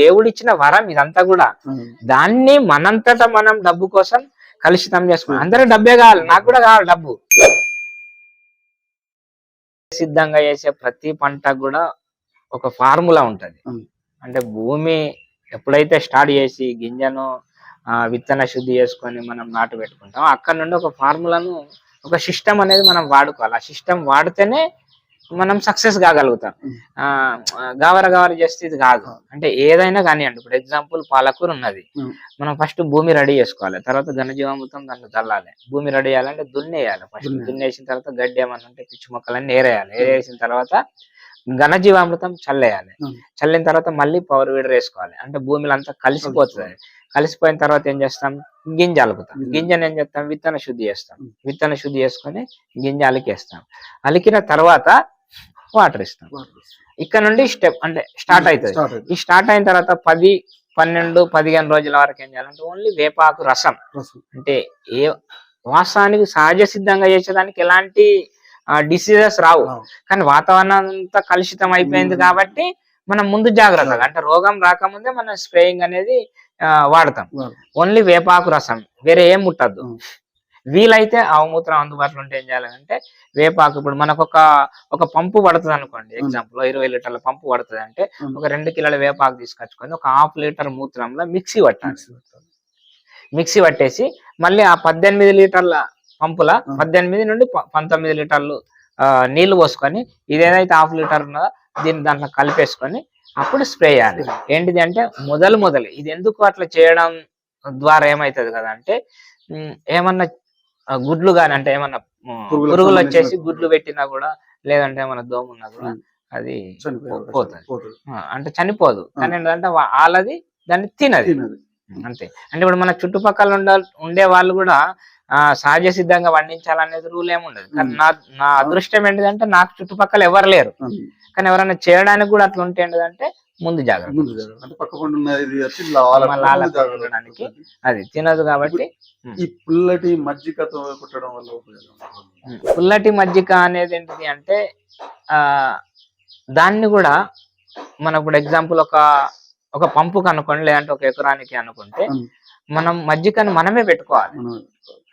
దేవుడిచ్చిన వరం ఇదంతా కూడా. దాన్ని మనంతట మనం డబ్బు కోసం కలుషితం చేసుకున్నాం. అందరూ డబ్బే కావాలి. నాకు కూడా కావాలి డబ్బు. సిద్ధంగా చేసే ప్రతి పంట కూడా ఒక ఫార్ములా ఉంటది. అంటే భూమి ఎప్పుడైతే స్టార్ట్ చేసి గింజను విత్తన శుద్ధి చేసుకొని మనం నాటు పెట్టుకుంటాం అక్కడ నుండి ఒక ఫార్ములాను ఒక సిస్టమ్ అనేది మనం వాడుకోవాలి. ఆ సిస్టమ్ వాడితేనే మనం సక్సెస్ కాగలుగుతాం. గావర గావర చేస్తే ఇది కాదు. అంటే ఏదైనా కానివ్వండి ఇప్పుడు ఎగ్జాంపుల్ పాలకూర ఉన్నది. మనం ఫస్ట్ భూమి రెడీ చేసుకోవాలి. తర్వాత ఘనజీవామృతం దాంట్లో చల్లాలి. భూమి రెడీ చేయాలంటే దున్నేయాలి ఫస్ట్. దున్నేసిన తర్వాత గడ్డి ఏమన్నా ఉంటే పిచ్చి మొక్కలన్నీ ఏరేయాలి ఏరేసిన తర్వాత ఘనజీవామృతం చల్లేయాలి. చల్లిన తర్వాత మళ్ళీ పవర్ వీడర్ వేసుకోవాలి. అంటే భూమిలో అంతా కలిసిపోతుంది. కలిసిపోయిన తర్వాత ఏం చేస్తాం? గింజ అలుకుతాం. గింజ. గింజను ఏం చేస్తాం? విత్తన శుద్ధి చేస్తాం. విత్తన శుద్ధి చేసుకొని గింజ అలికేస్తాం. అలికిన తర్వాత వాటర్ ఇస్తాం ఇక్కడ నుండి స్టెప్ అంటే స్టార్ట్ అవుతుంది స్టార్ట్ అవుతుంది ఈ స్టార్ట్ అయిన తర్వాత పది పన్నెండు పదిహేను రోజుల వరకు ఏం చేయాలంటే ఓన్లీ వేపాకు రసం. అంటే ఏ వాస్తవానికి సహజ సిద్ధంగా చేసేదానికి ఎలాంటి డిసీజెస్ రావు. కానీ వాతావరణం అంతా కలుషితం అయిపోయింది ఉమ్. కాబట్టి మనం ముందు జాగ్రత్తగా అంటే రోగం రాకముందే మనం స్ప్రేయింగ్ అనేది వాడతాం వాడు. ఓన్లీ వేపాకు రసం వేరే ఏం ముట్టద్దు ఉం. వీలైతే ఆవుమూత్రం అందుబాటులో ఉంటే ఏం చేయాలంటే వేపాకు ఇప్పుడు మనకు ఒక ఒక పంపు పడుతుంది అనుకోండి ఎగ్జాంపుల్ ఇరవై లీటర్ల పంపు పడుతుంది అంటే. ఒక రెండు కిలోల వేపాకు తీసుకొచ్చుకొని ఒక హాఫ్ లీటర్ మూత్రంలో మిక్సీ పట్టాలి. మిక్సీ పట్టేసి మళ్ళీ ఆ పద్దెనిమిది లీటర్ల పంపుల. పద్దెనిమిది నుండి పంతొమ్మిది లీటర్లు నీళ్ళు పోసుకొని ఇదేదైతే హాఫ్ లీటర్ ఉన్నదో దీన్ని దాంట్లో కలిపేసుకొని అప్పుడు స్ప్రే చేయాలి. ఏంటిది అంటే మొదలు మొదలు ఇది ఎందుకు అట్లా చేయడం ద్వారా ఏమైతుంది కదా అంటే ఏమన్నా గుడ్లు కానీ అంటే ఏమన్నా పురుగులు వచ్చేసి గుడ్లు పెట్టినా కూడా లేదంటే ఏమన్నా దోమ ఉన్నా కూడా. అది పోతుంది. అంటే చనిపోదు. కానీ ఏంటంటే వాళ్ళది దాన్ని తినది. అంతే. అంటే ఇప్పుడు మన చుట్టుపక్కల ఉండ ఉండే వాళ్ళు కూడా ఆ సహజ సిద్ధంగా పండించాలనేది రూల్ ఏమి ఉండదు. కానీ నా నా అదృష్టం ఏంటిదంటే నాకు చుట్టుపక్కల ఎవరు లేరు. కానీ ఎవరైనా చేయడానికి కూడా అట్లా ఉంటే ఏంటిదంటే ముందు జాగ్రత్త. అది తినదు కాబట్టి ఈ పుల్లటి మజ్జిగతో కుట్టడం వల్ల పుల్లటి మజ్జిగ అనేది ఏంటిది అంటే ఆ దాన్ని కూడా మన ఇప్పుడు ఎగ్జాంపుల్ ఒక ఒక పంపుకి అనుకోండి లేదంటే ఒక ఎకరానికి అనుకుంటే. మనం మజ్జిగని మనమే పెట్టుకోవాలి.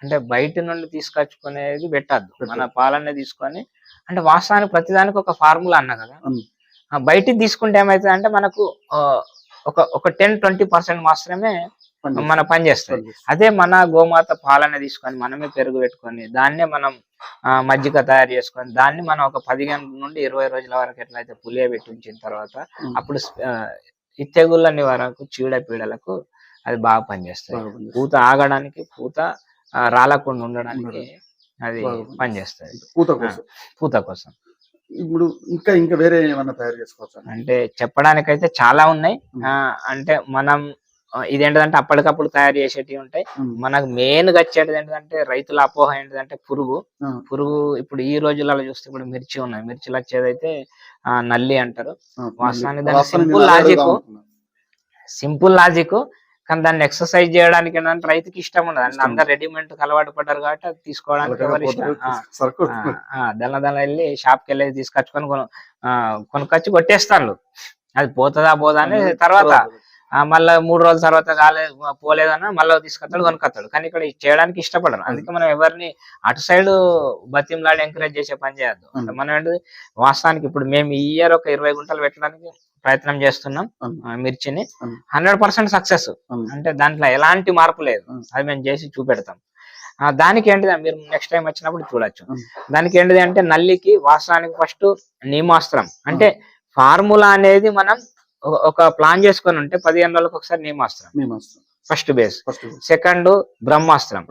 అంటే బయట నుండి తీసుకొచ్చుకునేది పెట్టద్దు. మన పాలనే తీసుకొని అంటే వాస్తవానికి ప్రతిదానికి ఒక ఫార్ములా అన్న కదా. బయటికి తీసుకుంటే ఏమైతుంది అంటే మనకు ఒక ఒక టెన్ ట్వంటీ పర్సెంట్ మాత్రమే. మన పని చేస్తుంది పనిచేస్తుంది. అదే మన గోమాత పాలన తీసుకొని మనమే పెరుగు పెట్టుకొని దాన్నే మనం మజ్జిగ తయారు చేసుకొని దాన్ని మనం ఒక పదిహేను నుండి ఇరవై రోజుల వరకు ఎట్లయితే పులియ పెట్టి ఉంచిన తర్వాత. అప్పుడు ఈ తెగుళ్ళ నివారణకు చీడ పీడలకు అది బాగా పనిచేస్తుంది. పూత ఆగడానికి పూత రాలకుండా ఉండడానికి అది. పనిచేస్తుంది పూత కోసం పూత కోసం ఇప్పుడు ఇంకా ఇంకా వేరే ఏమన్నా తయారు చేసుకోవచ్చు అంటే చెప్పడానికైతే చాలా ఉన్నాయి అంటే మనం ఆ, ఇదేంటిదంటే అప్పటికప్పుడు తయారు చేసేటివి ఉంటాయి. మనకు మెయిన్గా వచ్చేది ఏంటంటే రైతుల అపోహ ఏంటిదంటే పురుగు. పురుగు ఇప్పుడు ఈ రోజులలో చూస్తే ఇప్పుడు మిర్చి ఉన్నాయి మిర్చిలు వచ్చేదైతే నల్లి అంటారు వాస్తవానికి దాని. అడుగుదాం అనుకున్నా. సింపుల్ లాజిక్ కానీ దాన్ని ఎక్సర్సైజ్ చేయడానికి ఏంటంటే రైతుకి ఇష్టం ఉండదు. అందరు రెడీమేడ్ అలవాటు పడ్డారు కాబట్టి అది తీసుకోవడానికి ఎవరి ఇష్టం. దళ దళ వెళ్ళి షాప్కి వెళ్ళి తీసుకొచ్చుకొని కొనుక్కొచ్చి కొట్టేస్తారు అది పోతుందా పోదా అని తర్వాత మళ్ళా మూడు రోజుల తర్వాత కాలే పోలేదన్నా మళ్ళీ తీసుకొస్తాడు కొనుక్కొస్తాడు. కానీ ఇక్కడ చేయడానికి ఇష్టపడరు. అందుకే మనం ఎవరిని అటు సైడ్ బతిమలాడి ఎంకరేజ్ చేసే పని చేయొద్దు. అంటే మనం ఏంటి వాస్తవానికి ఇప్పుడు మేము ఈ ఇయర్ ఒక ఇరవై గుంటలు పెట్టడానికి ప్రయత్నం చేస్తున్నాం మిర్చిని. Hundred percent success. అంటే దాంట్లో ఎలాంటి మార్పు లేదు. అది మేము చేసి చూపెడతాం. దానికి ఏంటిది మీరు నెక్స్ట్ టైం వచ్చినప్పుడు చూడొచ్చు. దానికి ఏంటిది అంటే నల్లికి వాస్తవానికి ఫస్ట్ నీమాస్త్రం. అంటే ఫార్ములా అనేది మనం ఒక- ప్లాన్ చేసుకొని ఉంటే పదిహేను రోజులకు ఒకసారి వస్తాం ఫస్ట్ బేస్. సెకండ్ బ్రహ్మాస్త్రం.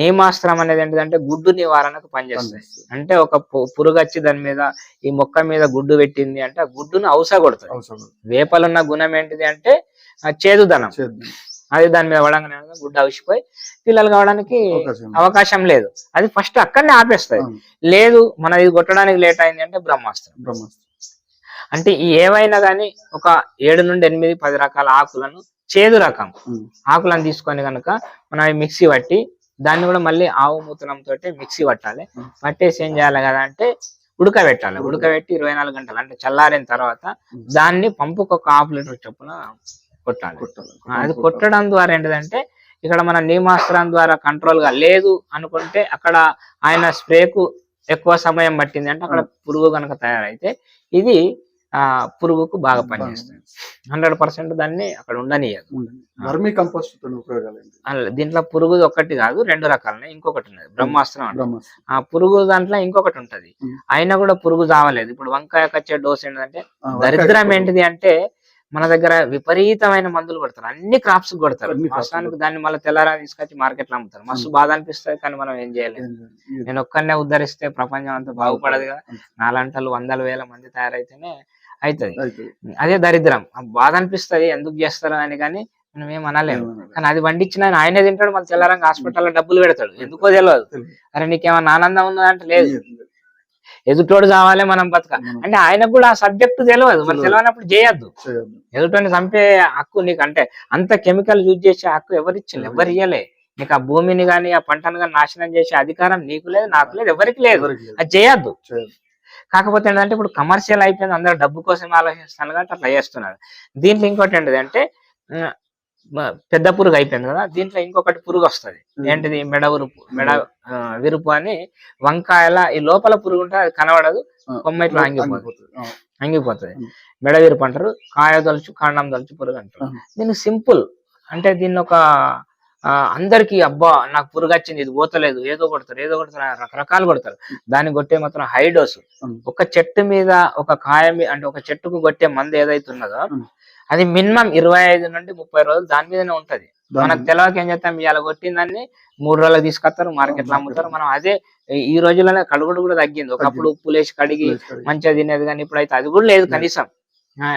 నీమాస్త్రం అనేది ఏంటిదంటే గుడ్డు నివారణకు పనిచేస్తుంది. అంటే ఒక పురుగు వచ్చి దాని మీద ఈ మొక్క మీద గుడ్డు పెట్టింది అంటే ఆ గుడ్డును కొడుతుంది. అవసరం వేపలున్న గుణం ఏంటిది అంటే చేదుదనం. చేద్దాం అది దాని మీద పడంగానే గుడ్డు అవిసిపోయి పిల్లలు కావడానికి అవకాశం లేదు. అది ఫస్ట్ అక్కడనే ఆపేస్తాయి. లేదు మన ఇది కొట్టడానికి లేట్ అయింది అంటే బ్రహ్మాస్త్రం. బ్రహ్మాస్త్రం. అంటే ఈ ఏవైనా కానీ ఒక ఏడు నుండి ఎనిమిది పది రకాల ఆకులను చేదు రకం. ఆకులను తీసుకొని కనుక మనం మిక్సీ పట్టి దాన్ని కూడా మళ్ళీ ఆవు మూత్రం తోటి మిక్సీ పట్టాలి. పట్టేసి ఏం చేయాలి కదా అంటే ఉడకబెట్టాలి. ఉడకబెట్టి ఇరవై నాలుగు గంటలు అంటే చల్లారిన తర్వాత. దాన్ని పంపుకు ఒక హాఫ్ లీటర్ చొప్పున కొట్టాలి. అది కొట్టడం ద్వారా ఏంటిదంటే ఇక్కడ మన నియమాస్త్రం ద్వారా కంట్రోల్గా లేదు అనుకుంటే అక్కడ ఆయన స్ప్రేకు ఎక్కువ సమయం పట్టింది అంటే అక్కడ పురుగు కనుక తయారైతే ఇది ఆ పురుగుకు బాగా పనిచేస్తుంది హండ్రెడ్ పర్సెంట్ దాన్ని అక్కడ ఉండనియదు. వర్మీ కంపోస్ట్ ఉపయోగాలు దీంట్లో పురుగు ఒక్కటి కాదు రెండు రకాలున్నాయి. ఇంకొకటి ఉన్నది. బ్రహ్మాస్త్రం. ఆ పురుగు దాంట్లో ఇంకొకటి ఉంటది. అయినా కూడా పురుగు చావలేదు. ఇప్పుడు వంకాయకు వచ్చే డోస్ ఏంటంటే దరిద్రం వంకాయ ఏంటిది అంటే మన దగ్గర విపరీతమైన మందులు కొడతారు. అన్ని క్రాప్స్ కొడతారు. వాస్తవానికి దాన్ని మళ్ళీ తెల్లారా తీసుకొచ్చి మార్కెట్లో అమ్ముతారు. మస్తు బాధ అనిపిస్తుంది కానీ మనం ఏం చేయలేము ఇది- నేను ఒక్కనే ఉద్ధరిస్తే ప్రపంచం అంతా బాగుపడదు కదా నాలంటలు వందల వేల మంది తయారైతేనే అవుతుంది అదే దరిద్రం. బాధ అనిపిస్తది. ఎందుకు చేస్తారు అని కానీ మనం ఏం అనలేము కానీ అది వండించిన ఆయన ఆయనే తింటాడు? మళ్ళీ తెల్లారంగా హాస్పిటల్లో డబ్బులు పెడతాడు. ఎందుకో తెలియదు. అరే నీకేమన్నా ఆనందం ఉందా అంటే లేదు. ఎదుటోడు కావాలి మనం బతక. అంటే ఆయనకు కూడా ఆ సబ్జెక్ట్ తెలియదు మరి. తెలియనప్పుడు చేయొద్దు. ఎదుటోని చంపే హక్కు నీకు అంటే అంత కెమికల్ యూజ్ చేసే హక్కు ఎవరు ఇచ్చింది ఎవరు ఇయ్యలే? నీకు ఆ భూమిని గాని ఆ పంటను గాని నాశనం చేసే అధికారం నీకు లేదు నాకు లేదు ఎవరికి లేదు. అది చేయొద్దు. కాకపోతే ఏంటంటే ఇప్పుడు కమర్షియల్ అయిపోయింది అందరూ డబ్బు కోసం ఆలోచిస్తాను కాబట్టి అట్లా చేస్తున్నారు. దీంట్లో ఇంకోటి మ- పెద్ద పురుగు అయిపోయింది కదా దీంట్లో ఇంకొకటి పురుగు వస్తది. ఏంటిది మెడ ఉరుపు మెడ విరుపు అని వంకాయల ఈ లోపల పురుగు ఉంటే అది కనబడదు ఆ, కొమ్మ ఇట్లా ఆంగిపోతుంది ఆగిపోతుంది. ఆ, అంగిపోతుంది ఉమ్. మెడ విరుపు అంటారు కాయ దొలుచు కాండం దొలుచు పురుగు అంటారు. దీనికి సింపుల్ అంటే దీన్ని ఒక అందరికి అబ్బా నాకు పురుగు వచ్చింది ఇది పోతలేదు ఏదో కొడతారు ఏదో కొడతారు రకరకాలు కొడతారు దాన్ని కొట్టే మాత్రం హై డోసు ఉమ్. ఒక చెట్టు మీద ఒక కాయ మీ- అంటే ఒక చెట్టుకు కొట్టే మందు ఏదైతే ఉన్నదో. అది మినిమం ఇరవై ఐదు నుండి ముప్పై రోజులు దాని మీదనే ఉంటది. మనకు తెలియక ఏం చేస్తాం? ఇవాళ కొట్టిందాన్ని మూడు రోజులకు తీసుకొస్తారు మార్కెట్లో అమ్ముతారు. మనం అదే ఈ- రోజుల్లోనే కడుగుడు కూడా తగ్గింది. ఒకప్పుడు ఉప్పులేసి కడిగి మంచిగా తినేది కానీ ఇప్పుడు అయితే అది కూడా లేదు కనీసం.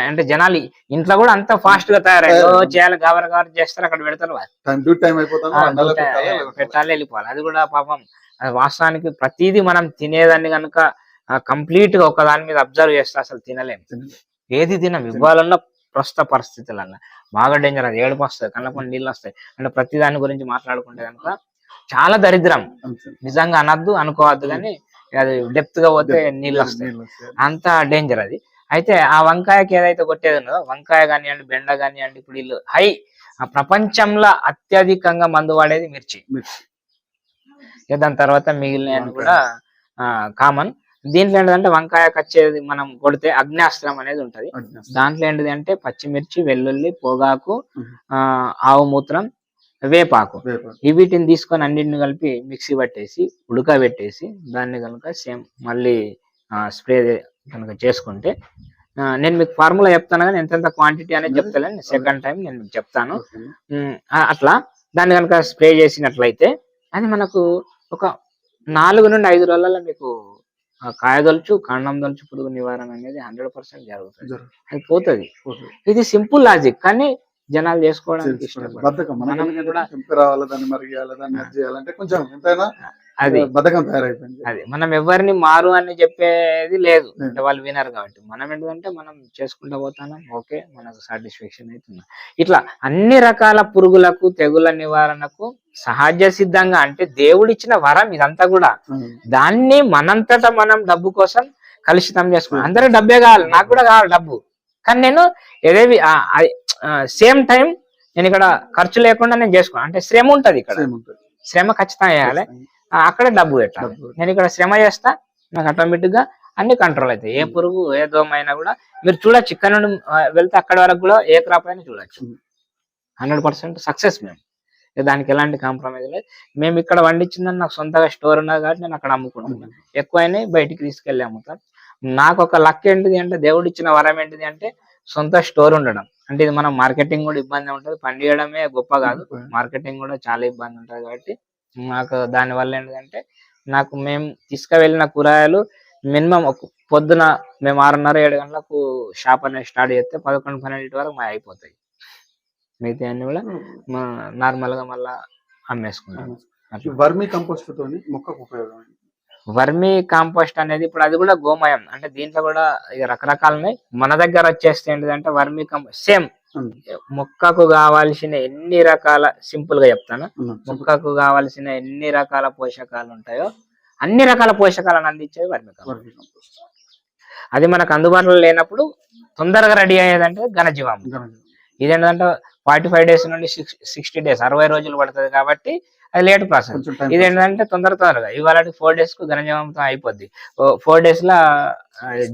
అంటే జనాలు ఇంట్లో కూడా అంత ఫాస్ట్గా తయారయ్యారు. చేయాలి గవర గవర చేస్తారు అక్కడ పెడతారు పెట్టాలి, వెళ్ళిపోవాలి. అది కూడా పాపం వాస్తవానికి ప్రతిదీ మనం తినేదాన్ని కనుక కంప్లీట్గా ఒక దాని మీద అబ్జర్వ్ చేస్తే అసలు తినలేం. తినలేం. ఏది తినం? ఇవ్వాలన్న ప్రస్తుత పరిస్థితులన్న. బాగా డేంజర్ అది. ఏడుపు వస్తుంది కళ్ళ నీళ్ళు వస్తాయి అంటే ప్రతి దాని గురించి మాట్లాడుకుంటే కనుక చాలా దరిద్రం. నిజంగా అనద్దు అనుకోవద్దు కానీ అది డెప్త్గా పోతే నీళ్ళు వస్తాయి. అంత డేంజర్ అది. అయితే ఆ వంకాయకి ఏదైతే కొట్టేది ఉన్నదో వంకాయ కానివ్వండి బెండ కానివ్వండి ఇప్పుడు వీళ్ళు హై ఆ ప్రపంచంలో అత్యధికంగా మందు వాడేది మిర్చి. దాని తర్వాత మిగిలిన కూడా కామన్ దీంట్లో ఏంటంటే వంకాయకి వచ్చేది మనం కొడితే అగ్నాస్త్రం అనేది ఉంటది. దాంట్లో ఏంటిది అంటే పచ్చిమిర్చి వెల్లుల్లి పొగాకు ఆవు మూత్రం వేపాకు. వీటిని తీసుకొని అన్నింటిని కలిపి మిక్సీ పట్టేసి ఉడకబెట్టేసి దాన్ని కనుక సేమ్ మళ్ళీ స్ప్రే కనుక చేసుకుంటే నేను మీకు ఫార్ములా చెప్తాను కానీ ఎంతెంత క్వాంటిటీ అనేది చెప్తాను సెకండ్ టైం నేను మీకు చెప్తాను అట్లా దాన్ని కనుక స్ప్రే చేసినట్లయితే అది మనకు ఒక నాలుగు నుండి ఐదు రోజులలో మీకు కాయదొలుచు కాండం దొలుచు పురుగు నివారణ అనేది హండ్రెడ్ పర్సెంట్ జరుగుతుంది. అది పోతుంది. ఇది సింపుల్ లాజిక్ కానీ జనాలు చేసుకోవడానికి మనం ఎందుకంటే కూడా- రావాలి దాన్ని మరిగేయాలి దాన్ని అది చేయాలంటే కొంచెం ఎంతైనా అది. బద్ధకం తయారైపోయింది. అది. మనం ఎవరిని మారు అని చెప్పేది లేదు. అంటే వాళ్ళు వినరు కాబట్టి. మనం ఏంటంటే మనం చేసుకుంటూ పోతాను ఓకే మనకు సాటిస్ఫాక్షన్ అవుతుంది. ఇట్లా అన్ని రకాల పురుగులకు తెగుల నివారణకు సహజ సిద్ధంగా అంటే దేవుడిచ్చిన వరం ఇదంతా కూడా. దాన్ని మనంతట మనం డబ్బు కోసం కలుషితం చేసుకున్నాం. అందరూ డబ్బే కావాలి. నాకు కూడా కావాలి డబ్బు. కానీ నేను ఏదేవి సేమ్ టైం నేను ఇక్కడ ఖర్చు లేకుండా నేను చేసుకోను అంటే శ్రమ ఉంటది ఇక్కడ. శ్రమ ఖచ్చితంగా చేయాలి. ఆ, అక్కడే డబ్బు పెట్టాలి. నేను ఇక్కడ శ్రమ చేస్తా నాకు ఆటోమేటిక్గా అన్ని కంట్రోల్ అవుతాయి. ఏ పురుగు ఏ దోమ అయినా కూడా మీరు చూడొచ్చు ఇక్కడ నుండి వెళ్తే అక్కడ వరకు కూడా ఏ క్రాప్ అయినా చూడొచ్చు. హండ్రెడ్ పర్సెంట్ సక్సెస్ మేము. దానికి ఎలాంటి కాంప్రమైజ్ లేదు. మేము ఇక్కడ వండించిందని నాకు సొంతగా స్టోర్ ఉన్నది కాబట్టి నేను అక్కడ అమ్ముకుంటున్నాను ఎక్కువైనా బయటికి తీసుకెళ్ళి అమ్ముతాను నాకు ఒక లక్ ఏంటిది అంటే దేవుడు ఇచ్చిన వరం ఏంటిది అంటే సొంత స్టోర్ ఉండడం. అంటే ఇది మనం మార్కెటింగ్ కూడా ఇబ్బంది ఉంటుంది. పండియడమే గొప్ప కాదు. మార్కెటింగ్ కూడా చాలా ఇబ్బంది ఉంటుంది కాబట్టి నాకు దాని వల్ల ఏంటంటే నాకు మేము తీసుకువెళ్ళిన కూరగాయలు మినిమం ఒక పొద్దున మేము ఆరున్నర ఏడు గంటలకు షాప్ అనేది స్టార్ట్ చేస్తే పదకొండు పన్నెండు వరకు మా అయిపోతాయి మిగతా అన్ని కూడా మా నార్మల్గా మళ్ళా అమ్మేసుకుంటాం. వర్మీ కంపోస్ట్ తోని మొక్కకు ఉపయోగం? వర్మీ కాంపోస్ట్ అనేది ఇప్పుడు అది కూడా గోమయం అంటే దీంట్లో కూడా ఇక రకరకాలు ఉన్నాయి మన దగ్గర వచ్చేస్తే ఏంటిదంటే వర్మీ కంపోస్ట్ సేమ్. మొక్కకు కావాల్సిన ఎన్ని రకాల సింపుల్గా చెప్తాను. మొక్కకు కావాల్సిన ఎన్ని రకాల పోషకాలు ఉంటాయో అన్ని రకాల పోషకాలను అందించేది వర్మి కంపోస్ట్ అది మనకు అందుబాటులో లేనప్పుడు తొందరగా రెడీ అయ్యేదంటే ఘనజీవామృతం. గమనించండి. ఇది ఏంటంటే ఫార్టీ ఫైవ్ డేస్ నుండి సిక్స్ సిక్స్టీ డేస్ అరవై రోజులు పడుతుంది కాబట్టి అది లేట్ ప్రాసెస్. కొంచెం టైం ఇది ఏంటంటే తొందర తొందరగా ఇవాళ ఫోర్ డేస్కు ఘనజీవామృతం అయిపోద్ది. ఫోర్ డేస్ లా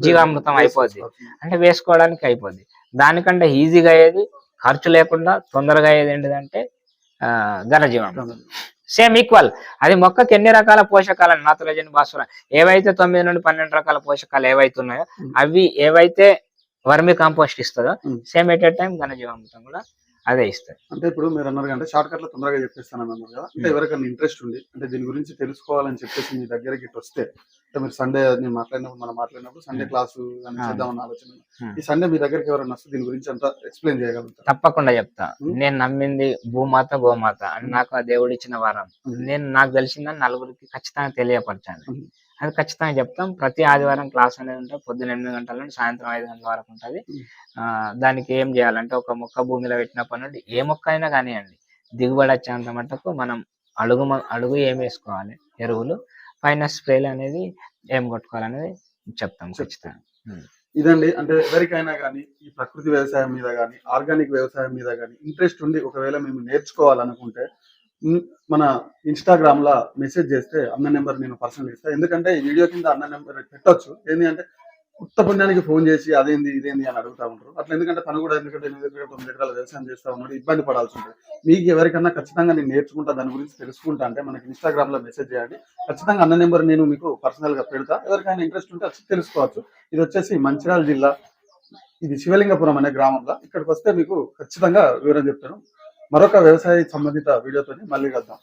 జీవామృతం అయిపోద్ది. అంటే వేసుకోవడానికి అయిపోద్ది. దానికంటే ఈజీగా అయ్యేది ఖర్చు లేకుండా తొందరగా అయ్యేది ఏంటిదంటే ఘనజీవామృతం సేమ్ ఈక్వల్ అది మొక్కకి ఎన్ని రకాల పోషకాలు నాత్రజని భాస్వరం ఏవైతే తొమ్మిది నుండి పన్నెండు రకాల పోషకాలు ఏవైతే ఉన్నాయో. అవి ఏవైతే వర్మి కాంపోస్ట్ ఇస్తుందో. సేమ్ ఎట్ టైం ఘనజీవామృతం కూడా అదే ఇస్తుంది అంటే ఇప్పుడు మీరు అన్నారు అంటే షార్ట్ కట్లో తొందరగా చెప్పేస్తానని అన్నారు కదా అంటే. ఎవరికైనా ఇంట్రెస్ట్ ఉంది అంటే దీని గురించి తెలుసుకోవాలని చెప్పేసి మీ దగ్గరికి వస్తే అంటే మీరు సండే నేను మాట్లాడినప్పుడు మనం మాట్లాడినప్పుడు సండే. క్లాసు అని. చేద్దామన్న ఆలోచన. ఈ సండే మీ దగ్గరికి ఎవరైనా వస్తే దీని గురించి అంతా ఎక్స్ప్లెయిన్ చేయగలుగుతారు తప్పకుండా చెప్తా. నేను నమ్మింది భూమాత గోమాత అని నాకు ఆ దేవుడు ఇచ్చిన వరం. నేను నాకు తెలిసిందని నలుగురికి ఖచ్చితంగా తెలియపరచాలి Mm. అది ఖచ్చితంగా చెప్తాం. ప్రతి ఆదివారం క్లాస్ అనేది ఉంటుంది. పొద్దున్న ఎనిమిది గంటల నుండి సాయంత్రం ఐదు గంటల వరకు ఉంటుంది. దానికి ఏం చేయాలంటే ఒక మొక్క భూమిలో పెట్టినప్పటి నుండి ఏ మొక్క అయినా కానివ్వండి దిగుబడి వచ్చేంత మటుకు మనం అడుగు అడుగు ఏం వేసుకోవాలి? ఎరువులు పైన స్ప్రేలు అనేది ఏం కొట్టుకోవాలనేది చెప్తాం ఖచ్చితంగా. ఇదండి. అంటే ఎవరికైనా కానీ ఈ ప్రకృతి వ్యవసాయం మీద కానీ ఆర్గానిక్ వ్యవసాయం మీద కానీ ఇంట్రెస్ట్ ఉండి ఒకవేళ మేము నేర్చుకోవాలనుకుంటే మన ఇన్స్టాగ్రామ్ లా మెసేజ్ చేస్తే అన్న నెంబర్ నేను పర్సనల్ ఇస్తాను ఎందుకంటే ఈ వీడియో కింద అన్న నెంబర్ పెట్టొచ్చు. ఏంటి అంటే కొత్త పుణ్యానికి ఫోన్ చేసి అదేంది ఇదేంది అని అడుగుతా ఉంటారు. అట్లా ఎందుకంటే తను కూడా ఎందుకంటే ఎనిమిది ఎకరాలు తొమ్మిది వ్యవసాయం చేస్తా ఉన్నాడు. ఇబ్బంది పడాల్సి ఉంటుంది. మీకు ఎవరికన్నా ఖచ్చితంగా నేను నేర్చుకుంటా దాని గురించి తెలుసుకుంటా అంటే మనకి ఇన్స్టాగ్రామ్లో మెసేజ్ చేయండి. ఖచ్చితంగా అన్న నెంబర్ నేను మీకు పర్సనల్గా పెడతా. ఎవరికైనా ఇంట్రెస్ట్ ఉంటే వచ్చి తెలుసుకోవచ్చు. ఇది వచ్చేసి మంచిర్యాల జిల్లా ఇది శివలింగపురం అనే గ్రామంలో. ఇక్కడికి వస్తే మీకు ఖచ్చితంగా వివరం చెప్తాను. మరొక వ్యవసాయ సంబంధిత వీడియోతో మళ్ళీ కలుద్దాం.